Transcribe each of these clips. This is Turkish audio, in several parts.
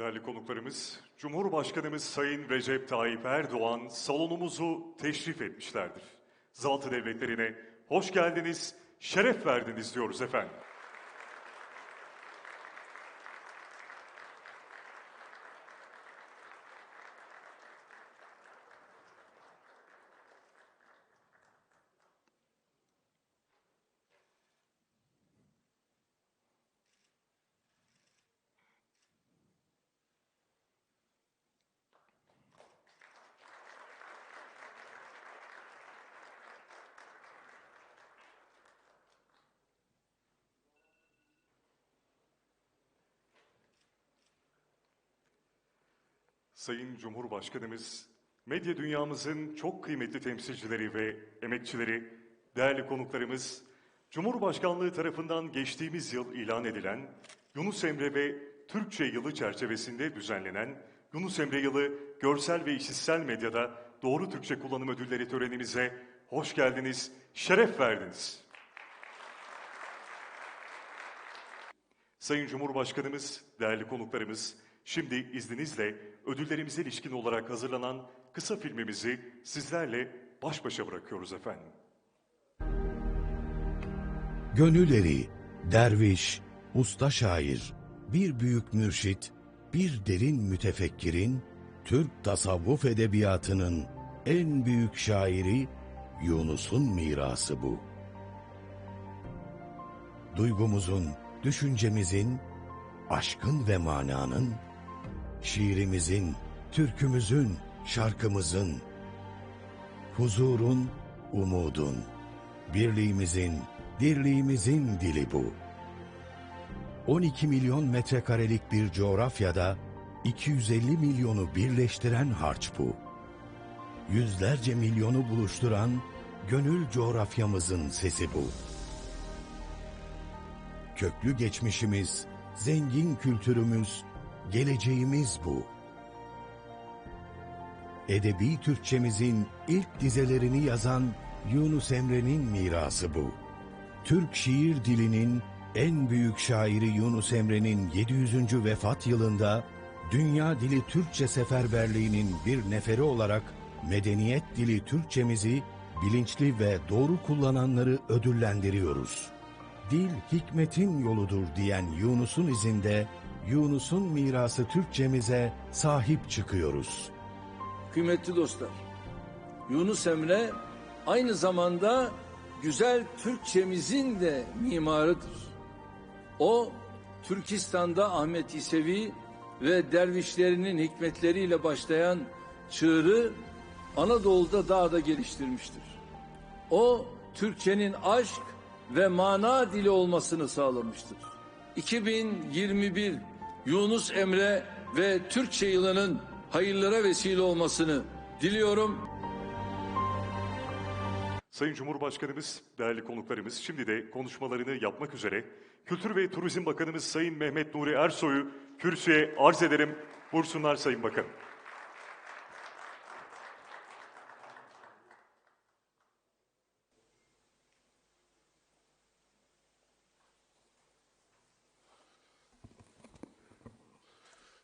Değerli konuklarımız, Cumhurbaşkanımız Sayın Recep Tayyip Erdoğan salonumuzu teşrif etmişlerdir. Zat-ı devletlerine hoş geldiniz, şeref verdiniz diyoruz efendim. Sayın Cumhurbaşkanımız, medya dünyamızın çok kıymetli temsilcileri ve emekçileri, değerli konuklarımız, Cumhurbaşkanlığı tarafından geçtiğimiz yıl ilan edilen Yunus Emre ve Türkçe Yılı çerçevesinde düzenlenen Yunus Emre Yılı görsel ve işitsel medyada doğru Türkçe kullanım ödülleri törenimize hoş geldiniz, şeref verdiniz. Sayın Cumhurbaşkanımız, değerli konuklarımız, şimdi izninizle ödüllerimize ilişkin olarak hazırlanan kısa filmimizi sizlerle baş başa bırakıyoruz efendim. Gönülleri, derviş, usta şair, bir büyük mürşit, bir derin mütefekkirin, Türk tasavvuf edebiyatının en büyük şairi Yunus'un mirası bu. Duygumuzun, düşüncemizin, aşkın ve mananın, şiirimizin, türkümüzün, şarkımızın, huzurun, umudun, birliğimizin, dirliğimizin dili bu. 12 milyon metrekarelik bir coğrafyada 250 milyonu birleştiren harç bu. Yüzlerce milyonu buluşturan gönül coğrafyamızın sesi bu. Köklü geçmişimiz, zengin kültürümüz, geleceğimiz bu. Edebi Türkçemizin ilk dizelerini yazan Yunus Emre'nin mirası bu. Türk şiir dilinin en büyük şairi Yunus Emre'nin 700. vefat yılında Dünya Dili Türkçe Seferberliği'nin bir neferi olarak medeniyet dili Türkçemizi bilinçli ve doğru kullananları ödüllendiriyoruz. Dil hikmetin yoludur diyen Yunus'un izinde Yunus'un mirası Türkçemize sahip çıkıyoruz. Kıymetli dostlar, Yunus Emre aynı zamanda güzel Türkçemizin de mimarıdır. O, Türkistan'da Ahmet İsevi ve dervişlerinin hikmetleriyle başlayan çığırı Anadolu'da daha da geliştirmiştir. O, Türkçenin aşk ve mana dili olmasını sağlamıştır. 2021 Yunus Emre ve Türkçe yılının hayırlara vesile olmasını diliyorum. Sayın Cumhurbaşkanımız, değerli konuklarımız, şimdi de konuşmalarını yapmak üzere Kültür ve Turizm Bakanımız Sayın Mehmet Nuri Ersoy'u kürsüye arz ederim. Buyursunlar Sayın Bakan.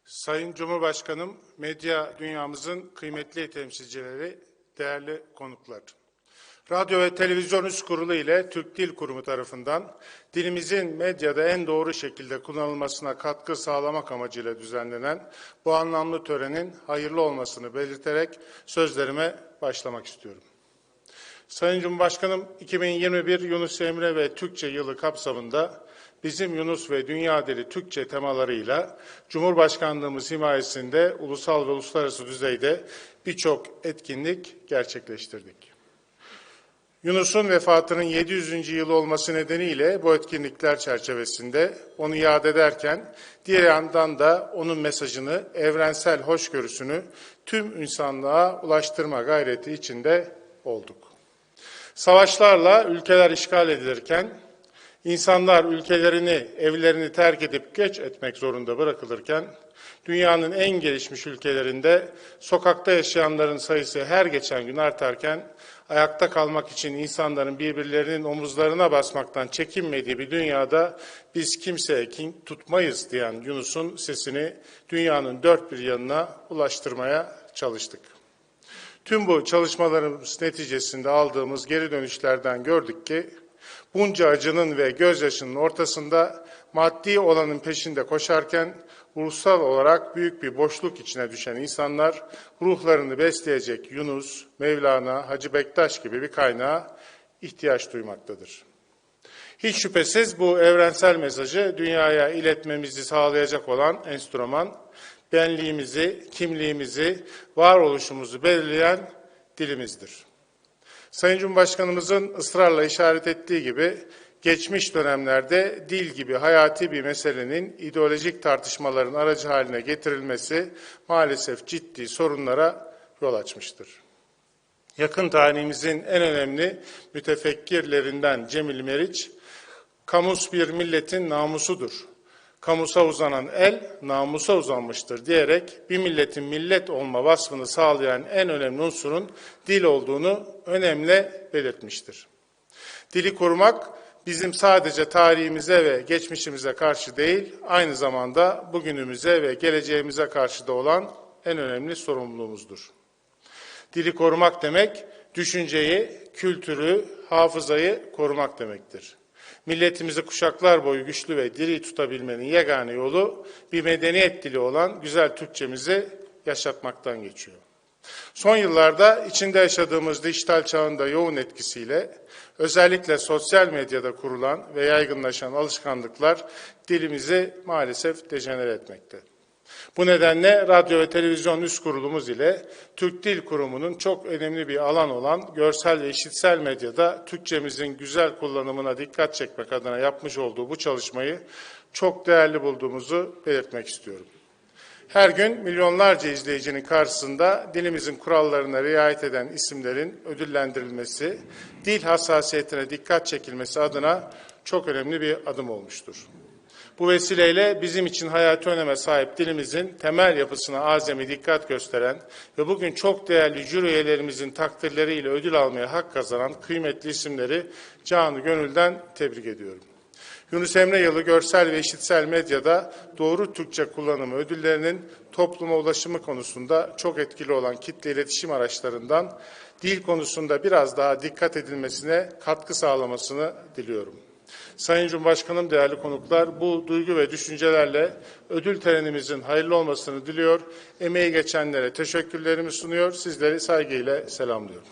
Sayın Cumhurbaşkanım, medya dünyamızın kıymetli temsilcileri, değerli konuklar. Radyo ve Televizyon Üst Kurulu ile Türk Dil Kurumu tarafından dilimizin medyada en doğru şekilde kullanılmasına katkı sağlamak amacıyla düzenlenen bu anlamlı törenin hayırlı olmasını belirterek sözlerime başlamak istiyorum. Sayın Cumhurbaşkanım, 2021 Yunus Emre ve Türkçe yılı kapsamında bizim Yunus ve Dünya Dili Türkçe temalarıyla Cumhurbaşkanlığımız himayesinde ulusal ve uluslararası düzeyde birçok etkinlik gerçekleştirdik. Yunus'un vefatının 700. yılı olması nedeniyle bu etkinlikler çerçevesinde onu yad ederken diğer yandan da onun mesajını, evrensel hoşgörüsünü tüm insanlığa ulaştırma gayreti içinde olduk. Savaşlarla ülkeler işgal edilirken, insanlar ülkelerini, evlerini terk edip göç etmek zorunda bırakılırken, dünyanın en gelişmiş ülkelerinde sokakta yaşayanların sayısı her geçen gün artarken ayakta kalmak için insanların birbirlerinin omuzlarına basmaktan çekinmediği bir dünyada biz kimseye kin tutmayız diyen Yunus'un sesini dünyanın dört bir yanına ulaştırmaya çalıştık. Tüm bu çalışmalarımız neticesinde aldığımız geri dönüşlerden gördük ki bunca acının ve gözyaşının ortasında maddi olanın peşinde koşarken ruhsal olarak büyük bir boşluk içine düşen insanlar ruhlarını besleyecek Yunus, Mevlana, Hacı Bektaş gibi bir kaynağa ihtiyaç duymaktadır. Hiç şüphesiz bu evrensel mesajı dünyaya iletmemizi sağlayacak olan enstrüman, benliğimizi, kimliğimizi, varoluşumuzu belirleyen dilimizdir. Sayın Cumhurbaşkanımızın ısrarla işaret ettiği gibi geçmiş dönemlerde dil gibi hayati bir meselenin ideolojik tartışmaların aracı haline getirilmesi maalesef ciddi sorunlara yol açmıştır. Yakın tarihimizin en önemli mütefekkirlerinden Cemil Meriç, kamus bir milletin namusudur. Kamusa uzanan el namusa uzanmıştır diyerek bir milletin millet olma vasfını sağlayan en önemli unsurun dil olduğunu önemli belirtmiştir. Dili korumak bizim sadece tarihimize ve geçmişimize karşı değil, aynı zamanda bugünümüze ve geleceğimize karşı da olan en önemli sorumluluğumuzdur. Dili korumak demek, düşünceyi, kültürü, hafızayı korumak demektir. Milletimizi kuşaklar boyu güçlü ve diri tutabilmenin yegane yolu bir medeniyet dili olan güzel Türkçemizi yaşatmaktan geçiyor. Son yıllarda içinde yaşadığımız dijital çağın da yoğun etkisiyle özellikle sosyal medyada kurulan ve yaygınlaşan alışkanlıklar dilimizi maalesef dejenere etmekte. Bu nedenle radyo ve televizyon üst kurulumuz ile Türk Dil Kurumu'nun çok önemli bir alan olan görsel ve işitsel medyada Türkçemizin güzel kullanımına dikkat çekmek adına yapmış olduğu bu çalışmayı çok değerli bulduğumuzu belirtmek istiyorum. Her gün milyonlarca izleyicinin karşısında dilimizin kurallarına riayet eden isimlerin ödüllendirilmesi, dil hassasiyetine dikkat çekilmesi adına çok önemli bir adım olmuştur. Bu vesileyle bizim için hayati öneme sahip dilimizin temel yapısına azami dikkat gösteren ve bugün çok değerli jüri üyelerimizin takdirleriyle ödül almaya hak kazanan kıymetli isimleri canı gönülden tebrik ediyorum. Yunus Emre Yılı görsel ve işitsel medyada doğru Türkçe kullanımı ödüllerinin topluma ulaşımı konusunda çok etkili olan kitle iletişim araçlarından dil konusunda biraz daha dikkat edilmesine katkı sağlamasını diliyorum. Sayın Cumhurbaşkanım, değerli konuklar, bu duygu ve düşüncelerle ödül törenimizin hayırlı olmasını diliyor. Emeği geçenlere teşekkürlerimi sunuyor. Sizleri saygıyla selamlıyorum.